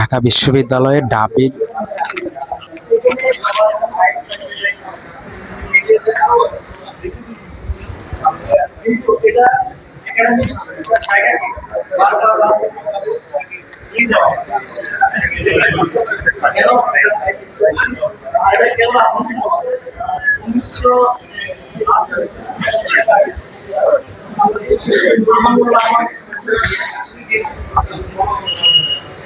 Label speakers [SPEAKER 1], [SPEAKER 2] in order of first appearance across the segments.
[SPEAKER 1] ঢাকা বিশ্ববিদ্যালয়ের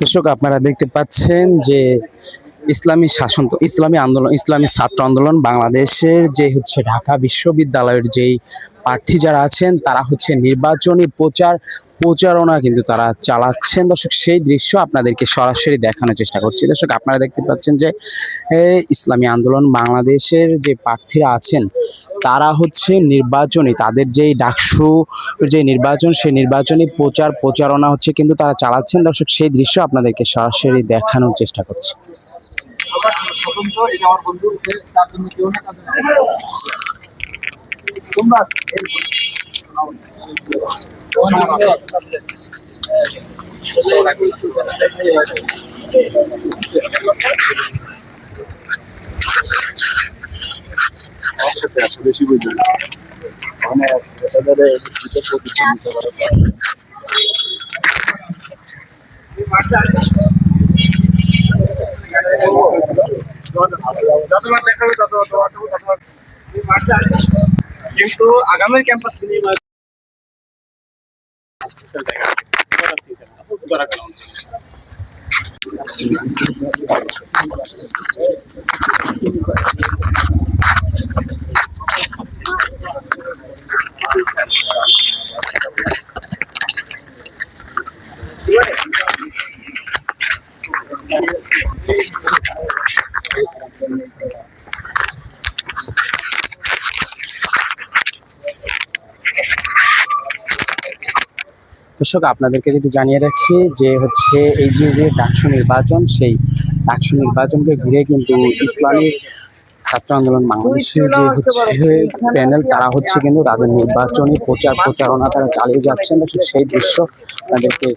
[SPEAKER 1] দর্শক, আপনারা দেখতে পাচ্ছেন যে ইসলামী শাসন ইসলামী আন্দোলন, ইসলামী ছাত্র আন্দোলন বাংলাদেশের যে হচ্ছে ঢাকা বিশ্ববিদ্যালয়ের যেই প্রার্থী যারা আছেন, তারা হচ্ছে নির্বাচনী প্রচার প্রচারণা কিন্তু তারা চালাচ্ছেন। দর্শক, সেই দৃশ্য আপনাদেরকে সরাসরি দেখানোর চেষ্টা করছি। দর্শক, আপনারা দেখতে পাচ্ছেন যে ইসলামী আন্দোলন বাংলাদেশের যে প্রার্থীরা আছেন তারা হচ্ছে নির্বাচনী, তাদের যেই ডাকসু যে নির্বাচন, সেই নির্বাচনী প্রচার প্রচারণা হচ্ছে কিন্তু তারা চালাচ্ছেন। দর্শক, সেই দৃশ্য আপনাদেরকে সরাসরি দেখানোর চেষ্টা করছি।
[SPEAKER 2] জন্য তোমরা
[SPEAKER 3] বেশি বুঝি মানে এটাদের ভিতর প্রতিষ্ঠান নিতে পারে
[SPEAKER 2] যতবার
[SPEAKER 1] দর্শক, আপনাদেরকে যদি জানিয়ে রাখি যে হচ্ছে এই যে যে ডাকসু নির্বাচন, সেই ডাকসু নির্বাচনকে ঘিরে কিন্তু ইসলামী ছাত্র আন্দোলন বাংলাদেশের যে হচ্ছে প্যানেল তারা হচ্ছে কিন্তু তাদের নির্বাচনী প্রচার প্রচারণা তারা চালিয়ে যাচ্ছেন। সেই দৃশ্য তাদেরকে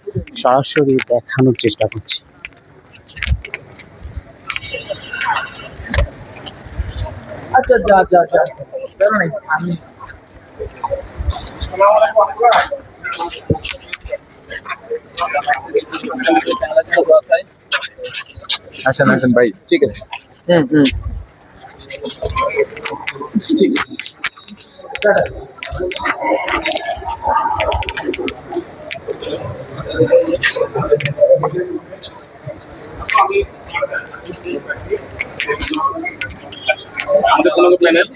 [SPEAKER 1] সরাসরি দেখানোর চেষ্টা করছি।
[SPEAKER 2] আচ্ছা আচ্ছা আচ্ছা আচ্ছা
[SPEAKER 3] আসেন ভাই।
[SPEAKER 2] ঠিক আছে। হুম হুম ঠিক আছে টাটা।
[SPEAKER 4] আমাদের কোনো প্যানেল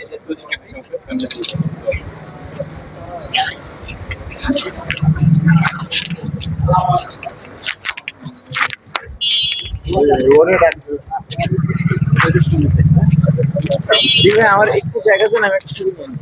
[SPEAKER 3] ওরে ডাক্তার
[SPEAKER 2] ঠিক আছে আমার একটু জায়গা দেন আমি একটু ছবি নিয়ে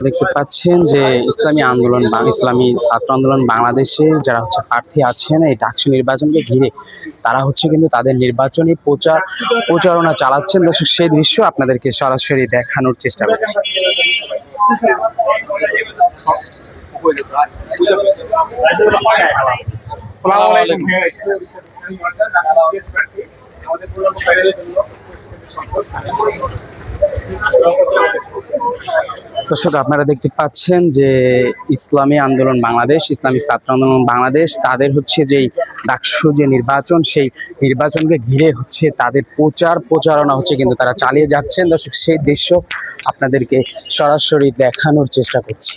[SPEAKER 1] দেখতে পাচ্ছেন যে ইসলামী আন্দোলন বা ইসলামী ছাত্র আন্দোলন বাংলাদেশের যারা হচ্ছে প্রার্থী আছেন এই ডাকসু নির্বাচনকে ঘিরে তারা হচ্ছে কিন্তু তাদের নির্বাচনী প্রচার প্রচারণা চালাচ্ছেন। দর্শক সেই দৃশ্য আপনাদেরকে সরাসরি দেখানোর চেষ্টা করছি।
[SPEAKER 4] আমাদের
[SPEAKER 1] দর্শক, আপনারা দেখতে পাচ্ছেন যে ইসলামী আন্দোলন বাংলাদেশ, ইসলামী ছাত্র আন্দোলন বাংলাদেশ, তাদের হচ্ছে যেই ডাকসু যে নির্বাচন, সেই নির্বাচনকে ঘিরে হচ্ছে তাদের প্রচার প্রচারণা হচ্ছে কিন্তু তারা চালিয়ে যাচ্ছেন। দর্শক, সেই দৃশ্য আপনাদেরকে সরাসরি দেখানোর চেষ্টা করছি।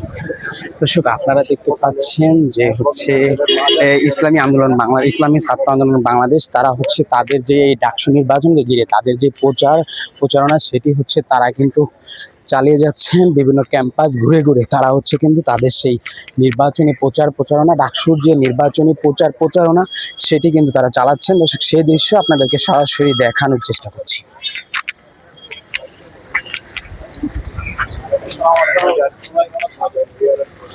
[SPEAKER 1] দর্শক, আপনারা দেখতে পাচ্ছেন যে হচ্ছে ইসলামী আন্দোলন বাংলা, ইসলামী ছাত্র আন্দোলন বাংলাদেশ, তারা হচ্ছে তাদের যে এই ডাকসু নির্বাচনকে ঘিরে, তাদের যে প্রচার প্রচারণা, সেটি হচ্ছে তারা কিন্তু চালিয়ে যাচ্ছেন বিভিন্ন ক্যাম্পাস ঘুরে ঘুরে। তারা হচ্ছে কিন্তু তাদের সেই নির্বাচনী প্রচার প্রচারণা, ডাকসুর যে নির্বাচনী প্রচার প্রচারণা, সেটি কিন্তু তারা চালাচ্ছেন। দর্শক সেই দৃশ্য আপনাদেরকে সরাসরি দেখানোর চেষ্টা করছি।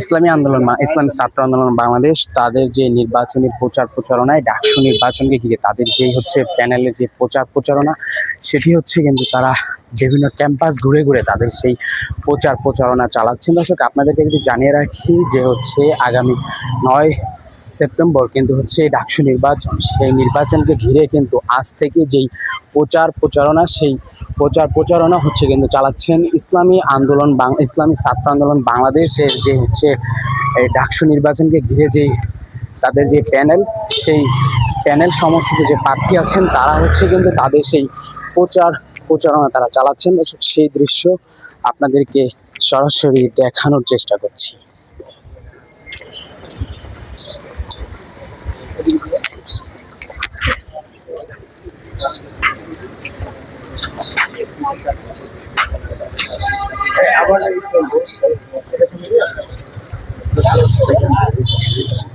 [SPEAKER 1] ইসলামী আন্দোলন ইসলামী ছাত্র আন্দোলন বাংলাদেশ, তাদের যে নির্বাচনী প্রচার প্রচারণায়, ডাকসু নির্বাচনকে ঘিরে তাদের যেই হচ্ছে প্যানেলের যে প্রচার প্রচারণা, সেটি হচ্ছে কিন্তু তারা বিভিন্ন ক্যাম্পাস ঘুরে ঘুরে তাদের সেই প্রচার প্রচারণা চালাচ্ছেন। দর্শক, আপনাদেরকে যদি জানিয়ে রাখি যে হচ্ছে আগামী নয় সেপ্টেম্বর কিন্তু হচ্ছে ডাকসু নির্বাচন। সেই নির্বাচনকে ঘিরে কিন্তু আজ থেকে যেই প্রচার প্রচারণা, সেই প্রচার প্রচারণা হচ্ছে কিন্তু চালাচ্ছেন ইসলামী আন্দোলন ইসলামী ছাত্র আন্দোলন বাংলাদেশের যে হচ্ছে এই ডাকসু নির্বাচনকে ঘিরে যে তাদের যে প্যানেল, সেই প্যানেল সমর্থিত যে প্রার্থী আছেন, তারা হচ্ছে কিন্তু তাদের সেই প্রচার প্রচারণা তারা চালাচ্ছেন। সেই দৃশ্য আপনাদেরকে সরাসরি দেখানোর চেষ্টা করছি।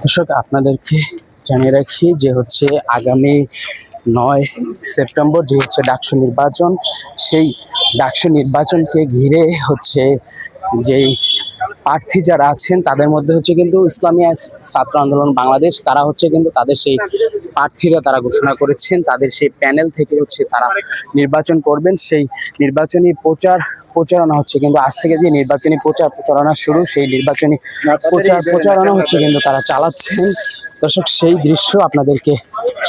[SPEAKER 1] দর্শক, আপনাদেরকে জানিয়ে রাখি যে হচ্ছে আগামী নয় সেপ্টেম্বর যে হচ্ছে ডাকসু নির্বাচন, সেই ডাকসু নির্বাচনকে ঘিরে হচ্ছে যেই প্রার্থী যারা আছেন, তাদের মধ্যে হচ্ছে কিন্তু ইসলামী ছাত্র আন্দোলন বাংলাদেশ, তারা হচ্ছে কিন্তু তাদের সেই প্রার্থীরা তারা ঘোষণা করেছেন। তাদের সেই প্যানেল থেকে হচ্ছে তারা নির্বাচন করবেন। সেই নির্বাচনী প্রচার, প্রচারণা হচ্ছে কিন্তু আজ থেকে যে নির্বাচনী প্রচার, প্রচারণা শুরু, সেই নির্বাচনী প্রচার, প্রচারণা হচ্ছে কিন্তু তারা চালাচ্ছেন। দর্শক, সেই দৃশ্য আপনাদেরকে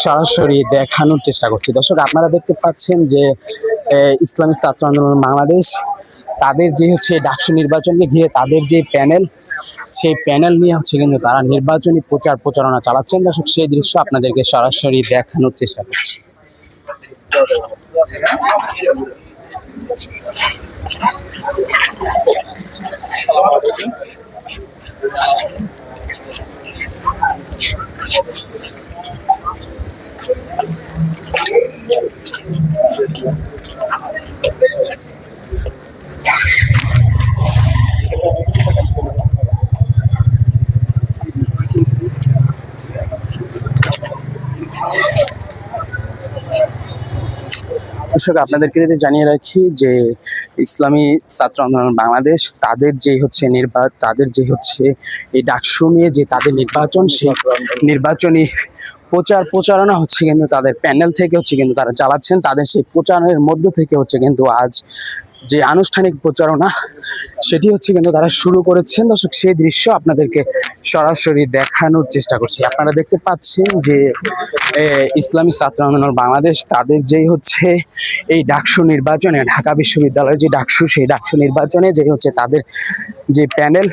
[SPEAKER 1] সরাসরি দেখানোর চেষ্টা করছি। দর্শক, আপনারা দেখতে পাচ্ছেন যে ইসলামী ছাত্র আন্দোলন বাংলাদেশ তাদের যে হচ্ছে ডাকসু নির্বাচনকে ঘিরে তাদের যে প্যানেল, সেই প্যানেল নিয়ে হচ্ছে কিন্তু তারা নির্বাচনী প্রচার প্রচারণা চালাচ্ছেন। দর্শক, সেই দৃশ্য আপনাদেরকে সরাসরি দেখানোর চেষ্টা করছি। দর্শক, আপনাদেরকে যদি জানিয়ে রাখি যে ইসলামী ছাত্র আন্দোলন বাংলাদেশ, তাদের যে হচ্ছে নির্বা তাদের যে হচ্ছে এই ডাকসু নিয়ে যে তাদের নির্বাচন, সেই নির্বাচনী প্রচার প্রচারণা হচ্ছে কিন্তু তাদের প্যানেল থেকে হচ্ছে কিন্তু তারা চালাচ্ছেন। তাদের সেই প্রচারের মধ্য থেকে হচ্ছে কিন্তু আজ যে আনুষ্ঠানিক প্রচারণা, সেটি হচ্ছে কিন্তু তারা শুরু করেছেন। দর্শক, সেই দৃশ্য আপনাদেরকে সরাসরি দেখানোর চেষ্টা করছি। আপনারা দেখতে পাচ্ছেন যে ইসলামী ছাত্র আন্দোলন বাংলাদেশ, তাদের যেই হচ্ছে এই ডাকসু নির্বাচনে, ঢাকা বিশ্ববিদ্যালয়ের যে ডাকসু, সেই ডাকসু নির্বাচনে যে হচ্ছে তাদের যে প্যানেল,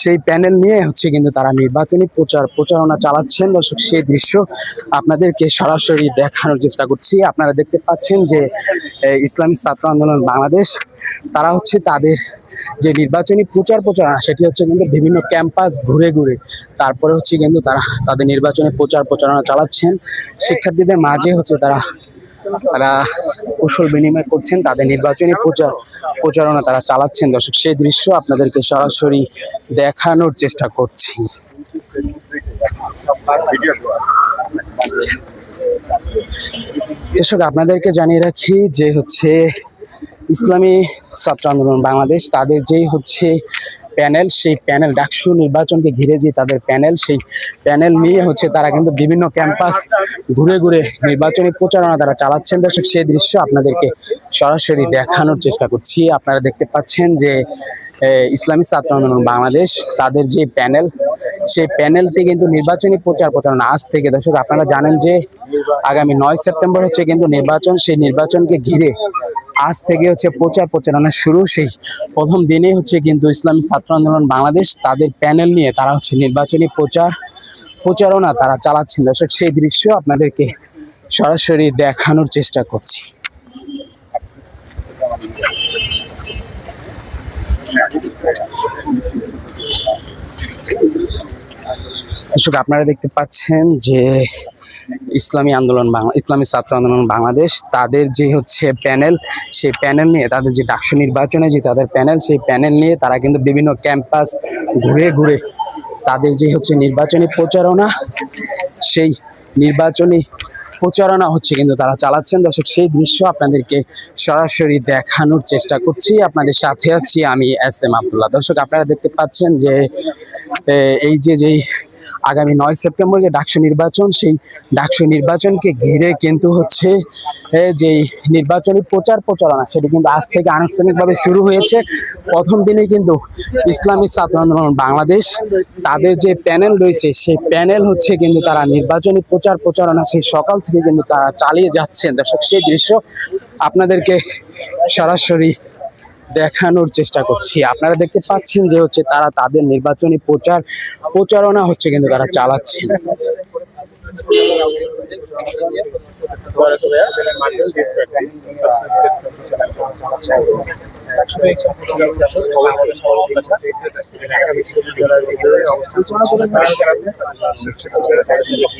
[SPEAKER 1] সেই প্যানেল নিয়ে হচ্ছে কিন্তু তারা নির্বাচনী প্রচার, প্রচারণা চালাচ্ছেন। দর্শক, সেই দৃশ্য আপনাদেরকে সরাসরি দেখানোর চেষ্টা করছি। আপনারা দেখতে পাচ্ছেন যে ইসলামী ছাত্র আন্দোলন বাংলাদেশ তারা হচ্ছে তাদের যে নির্বাচনী প্রচার প্রচারণা সেটি হচ্ছে কিন্তু বিভিন্ন ক্যাম্পাস ঘুরে ঘুরে। তারপরে হচ্ছে কিন্তু তারা তাদের নির্বাচনী প্রচার প্রচারণা চালাচ্ছেন। শিক্ষার্থীদের মাঝে হচ্ছে তারা তারা কুশল বিনিময় করছেন, তাদের নির্বাচনী প্রচার প্রচারণা তারা চালাচ্ছেন। দর্শক, সেই দৃশ্য আপনাদেরকে সরাসরি দেখানোর চেষ্টা করছি। দর্শক, আপনাদেরকে জানিয়ে রাখি যে হচ্ছে ইসলামী ছাত্র আন্দোলন বাংলাদেশ, তাদের যেই হচ্ছে প্যানেল, সেই প্যানেল, ডাকসু নির্বাচনকে ঘিরে যে তাদের প্যানেল, সেই প্যানেল নিয়ে হচ্ছে তারা কিন্তু বিভিন্ন ক্যাম্পাস ঘুরে ঘুরে নির্বাচনী প্রচারণা তারা চালাচ্ছেন। দর্শক, সেই দৃশ্য আপনাদেরকে সরাসরি দেখানোর চেষ্টা করছি। আপনারা দেখতে পাচ্ছেন যে ইসলামী ছাত্র আন্দোলন বাংলাদেশ, তাদের যে প্যানেল, সেই প্যানেলটি কিন্তু নির্বাচনী প্রচার প্রচারণা আজ থেকে। দর্শক, আপনারা জানেন যে আগামী নয় সেপ্টেম্বর হচ্ছে কিন্তু নির্বাচন, সেই নির্বাচনকে ঘিরে আজ থেকে হচ্ছে প্রচার প্রচারণা শুরু সেই প্রথম দিনেই হচ্ছে কিন্তু ইসলামী ছাত্র আন্দোলন বাংলাদেশ তাদের প্যানেল নিয়ে তারা হচ্ছে নির্বাচনী প্রচার, প্রচারণা তারা চালাচ্ছেন। দর্শক, সেই দৃশ্য আপনাদেরকে সরাসরি দেখানোর চেষ্টা করছি। দর্শক, আপনারা দেখতে পাচ্ছেন যে ইসলামী আন্দোলন বাংলা ইসলামী ছাত্র আন্দোলন বাংলাদেশ, তাদের যে হচ্ছে প্যানেল, সেই প্যানেল নিয়ে তাদের যে ডাকসু নির্বাচনে যে তাদের প্যানেল, সেই প্যানেল নিয়ে তারা কিন্তু বিভিন্ন ক্যাম্পাস ঘুরে ঘুরে তাদের যে হচ্ছে নির্বাচনী প্রচারণা, সেই নির্বাচনী প্রচারণা হচ্ছে কিন্তু তারা চালাচ্ছেন। দর্শক, সেই দৃশ্য আপনাদেরকে সরাসরি দেখানোর চেষ্টা করছি। আপনাদের সাথে আছি আমি এস এম আবদুল্লাহ। দর্শক, আপনারা দেখতে পাচ্ছেন যে এই যে যেই আগামী নয় সেপ্টেম্বর যে ডাকসু নির্বাচন, সেই ডাকসু নির্বাচনকে ঘিরে কিন্তু হচ্ছে যেই নির্বাচনী প্রচার প্রচারণা, সেটি কিন্তু আজ থেকে আনুষ্ঠানিকভাবে শুরু হয়েছে। প্রথম দিনেই কিন্তু ইসলামী ছাত্র আন্দোলন বাংলাদেশ, তাদের যে প্যানেল রয়েছে, সেই প্যানেল হচ্ছে কিন্তু তারা নির্বাচনী প্রচার প্রচারণা, সেই সকাল থেকে কিন্তু তারা চালিয়ে যাচ্ছেন। দর্শক, সেই দৃশ্য আপনাদেরকে সরাসরি দেখানোর চেষ্টা করছি। আপনারা দেখতে পাচ্ছেন যে হচ্ছে তারা তাদের নির্বাচনী প্রচার, প্রচারণা হচ্ছে কিন্তু তারা চালাচ্ছেন।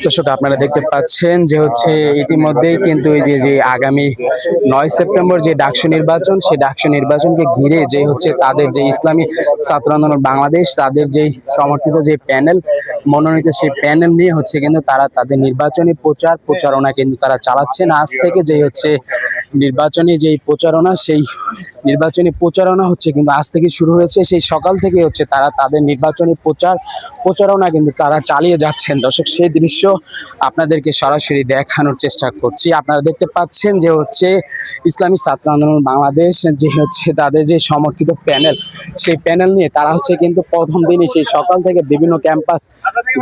[SPEAKER 1] দর্শক, আপনারা দেখতে পাচ্ছেন যে হচ্ছে ইতিমধ্যেই কিন্তু এই যে যে আগামী নয় সেপ্টেম্বর যে ডাকসু নির্বাচন, সেই ডাকসু নির্বাচনকে ঘিরে যে হচ্ছে তাদের যে ইসলামী ছাত্র আন্দোলন বাংলাদেশ, তাদের যে সমর্থিত যে প্যানেল, মনোনীত সেই প্যানেল নিয়ে হচ্ছে কিন্তু তারা তাদের নির্বাচনী প্রচার, প্রচারণা কিন্তু তারা চালাচ্ছেন। আজ থেকে যে হচ্ছে নির্বাচনী যেই প্রচারণা, সেই নির্বাচনী প্রচারণা হচ্ছে, কিন্তু আজ থেকে শুরু হয়েছে, সেই সকাল থেকে হচ্ছে তারা তাদের নির্বাচনী প্রচার, প্রচারণা কিন্তু তারা চালিয়ে যাচ্ছেন। দর্শক, সেই দৃশ্য আপনাদেরকে সরাসরি দেখানোর চেষ্টা করছি। আপনারা দেখতে পাচ্ছেন যে হচ্ছে ইসলামী ছাত্র আন্দোলন বাংলাদেশ, যে হচ্ছে তাদের যে সমর্থিত প্যানেল, সেই প্যানেল নিয়ে তারা হচ্ছে কিন্তু প্রথম দিনই সেই সকাল থেকে বিভিন্ন ক্যাম্পাস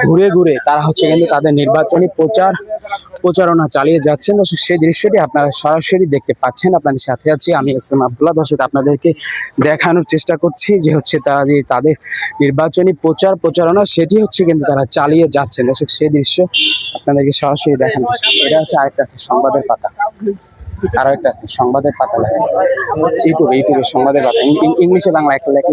[SPEAKER 1] ঘুরে ঘুরে তারা হচ্ছে কিন্তু তাদের নির্বাচনী প্রচার প্রচারণা চালিয়ে যাচ্ছেন। দর্শক, সেই দৃশ্যটি আপনারা সরাসরি দেখতে পাচ্ছেন। আপনাদের সাথে আছি আমি এস এম আবদুল্লাহ। দর্শক, আপনাদেরকে দেখানোর চেষ্টা করছি যে হচ্ছে তারা যে তাদের নির্বাচনী প্রচার প্রচারণা, সেটি হচ্ছে কিন্তু তারা চালিয়ে যাচ্ছেন। দর্শক, সেই দৃশ্য আপনাদেরকে সরাসরি দেখানো এটা হচ্ছে আরেকটা আছে সংবাদের পাতা। আরও একটা আছে সংবাদের পাতা লেখা। ইউটিউবে ইউটিউবে সংবাদের পাতা। ইংলিশে বাংলা একটা লেখা।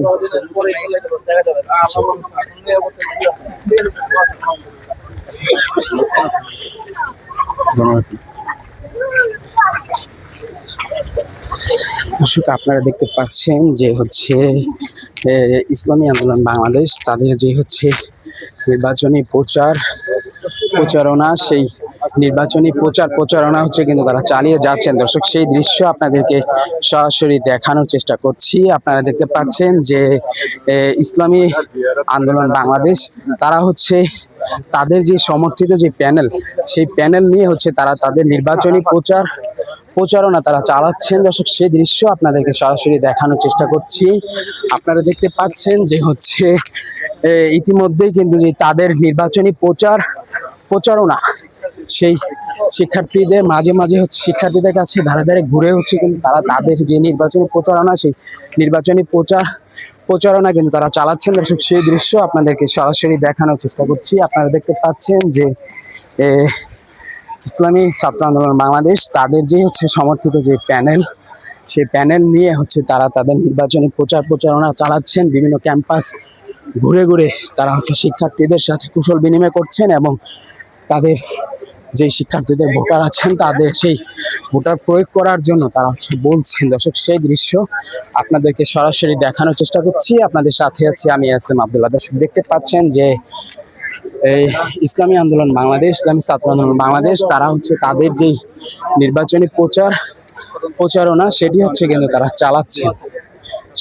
[SPEAKER 1] দর্শক, আপনারা দেখতে পাচ্ছেন যে হচ্ছে ইসলামী আন্দোলন বাংলাদেশ, তাদের যে হচ্ছে নির্বাচনী প্রচার, প্রচারণা, সেই নির্বাচনী প্রচার, প্রচারণা হচ্ছে কিন্তু তারা চালিয়ে যাচ্ছেন। দর্শক, সেই দৃশ্য আপনাদেরকে সরাসরি দেখানোর চেষ্টা করছি। আপনারা দেখতে পাচ্ছেন যে ইসলামী আন্দোলন বাংলাদেশ, তারা হচ্ছে তাদের যে সমর্থিত যে প্যানেল, সেই প্যানেল নিয়ে হচ্ছে তারা তাদের নির্বাচনী প্রচার, প্রচারণা তারা চালাচ্ছেন। দর্শক সেই দৃশ্য আপনাদেরকে সরাসরি দেখানোর চেষ্টা করছি। আপনারা দেখতে পাচ্ছেন যে হচ্ছে ইতিমধ্যেই কিন্তু যে তাদের নির্বাচনী প্রচার, প্রচারণা, সেই শিক্ষার্থীদের, মাঝে মাঝে হচ্ছে শিক্ষার্থীদের কাছে ধারে ধারে ঘুরে হচ্ছে কিন্তু তারা তাদের যে নির্বাচনী প্রচারণা, সেই নির্বাচনী প্রচার প্রচারণা কিন্তু তারা চালাচ্ছেন। দর্শক, সেই দৃশ্য আপনাদেরকে সরাসরি দেখানোর চেষ্টা করছি। আপনারা দেখতে পাচ্ছেন যে ইসলামী ছাত্র আন্দোলন বাংলাদেশ, তাদের যে হচ্ছে সমর্থিত যে প্যানেল, সেই প্যানেল নিয়ে হচ্ছে তারা তাদের নির্বাচনী প্রচার প্রচারণা চালাচ্ছেন। বিভিন্ন ক্যাম্পাস ঘুরে ঘুরে তারা হচ্ছে শিক্ষার্থীদের সাথে কুশল বিনিময় করছেন এবং তাদের যে শিক্ষার্থীদের ভোটার আছেন তাদের সেই ভোটার প্রয়োগ করার জন্য তারা হচ্ছে বলছেন। দর্শক, সেই দৃশ্য আপনাদেরকে সরাসরি দেখানোর চেষ্টা করছি। আপনাদের সাথে আছি আমি আসলাম আবদুল্লাহ। দর্শক, দেখতে পাচ্ছেন যে এই ইসলামী আন্দোলন বাংলাদেশ, ইসলামী ছাত্র আন্দোলন বাংলাদেশ, তারা হচ্ছে তাদের যেই নির্বাচনী প্রচার, প্রচারণা, সেটি হচ্ছে কিন্তু তারা চালাচ্ছে।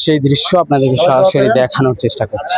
[SPEAKER 1] সেই দৃশ্য আপনাদেরকে সরাসরি দেখানোর চেষ্টা করছি।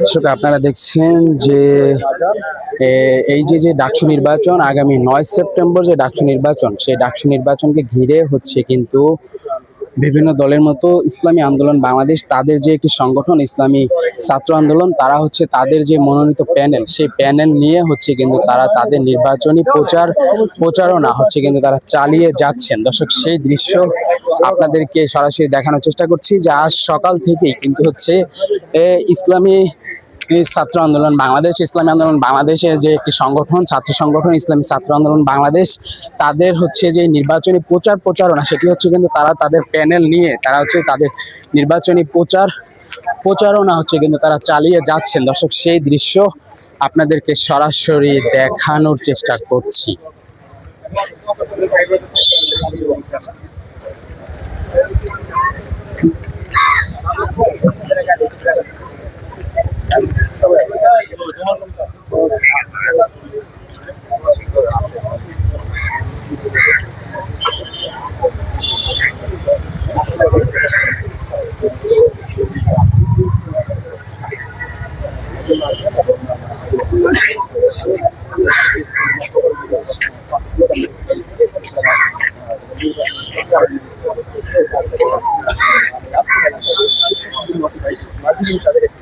[SPEAKER 1] দর্শক, আপনারা দেখছেন যে এই যে যে ডাকসু নির্বাচন, আগামী নয় সেপ্টেম্বর যে ডাকসু নির্বাচন, সেই ডাকসু নির্বাচনকে ঘিরে হচ্ছে কিন্তু বিভিন্ন দলের মতো ইসলামী আন্দোলন, বাংলাদেশ তাদের যে একটি সংগঠন, ইসলামী ছাত্র আন্দোলন, তারা হচ্ছে তাদের যে মনোনীত প্যানেল, সেই প্যানেল নিয়ে হচ্ছে কিন্তু তারা তাদের নির্বাচনী প্রচার প্রচারণা হচ্ছে কিন্তু তারা চালিয়ে যাচ্ছেন। দর্শক, সেই দৃশ্য আপনাদেরকে সরাসরি দেখানোর চেষ্টা করছি, যে আজ সকাল থেকেই কিন্তু হচ্ছে ইসলামী ছাত্র আন্দোলন বাংলাদেশ ইসলামী আন্দোলন, বাংলাদেশের যে একটি সংগঠন, ছাত্র সংগঠন ইসলামী ছাত্র আন্দোলন বাংলাদেশ, তাদের হচ্ছে যে নির্বাচনী প্রচার প্রচারণা, সেটি হচ্ছে কিন্তু তারা তাদের প্যানেল নিয়ে, তারা হচ্ছে তাদের নির্বাচনী প্রচার প্রচারণা হচ্ছে কিন্তু তারা চালিয়ে যাচ্ছেন। দর্শক, সেই দৃশ্য আপনাদেরকে সরাসরি দেখানোর চেষ্টা করছি। Gracias.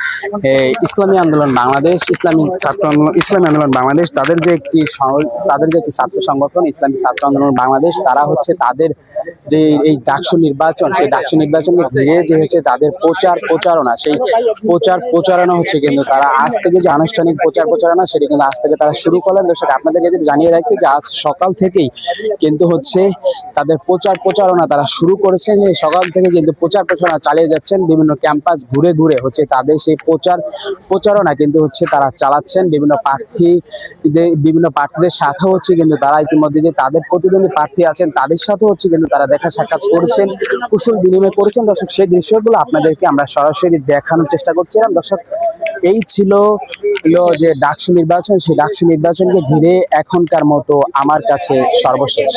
[SPEAKER 1] ইসলামী আন্দোলন বাংলাদেশ, ইসলামী ছাত্র আন্দোলন, ইসলামী আন্দোলন বাংলাদেশ, তাদের যে একটি তাদের যে একটি ছাত্র সংগঠন, ইসলামী ছাত্র আন্দোলন বাংলাদেশ, তারা হচ্ছে তাদের যে এই ডাকসু নির্বাচন, সেই ডাকসু নির্বাচনকে ঘিরে যে হচ্ছে তাদের প্রচার প্রচারণা, সেই প্রচার প্রচারণা হচ্ছে কিন্তু তারা আজ থেকে যে আনুষ্ঠানিক প্রচার প্রচারণা, সেটি কিন্তু আজ থেকে তারা শুরু করলেন। দর্শক আপনাদেরকে যদি জানিয়ে রাখি যে আজ সকাল থেকেই কিন্তু হচ্ছে তাদের প্রচার প্রচারণা তারা শুরু করেছেন। সকাল থেকে কিন্তু প্রচার প্রচারণা চালিয়ে যাচ্ছেন বিভিন্ন ক্যাম্পাস ঘুরে ঘুরে, হচ্ছে তাদের সেই প্রচার প্রচারণা কিন্তু হচ্ছে তারা চালাচ্ছেন বিভিন্ন প্রার্থীদের বিভিন্ন প্রার্থীদের সাথে হচ্ছে কিন্তু তারা ইতিমধ্যে যে তাদের প্রতিদ্বন্দ্বী প্রার্থী আছেন, তাদের সাথে হচ্ছে কিন্তু তারা দেখা সাক্ষাৎ করেছেন, কুশল বিনিময় করেছেন। দর্শক, সেই দৃশ্যগুলো আপনাদেরকে আমরা সরাসরি দেখানোর চেষ্টা করছিলাম। দর্শক, এই ছিল যে ডাকসু নির্বাচন, সেই ডাকসু নির্বাচনকে ঘিরে এখনকার মতো আমার কাছে সর্বশেষ।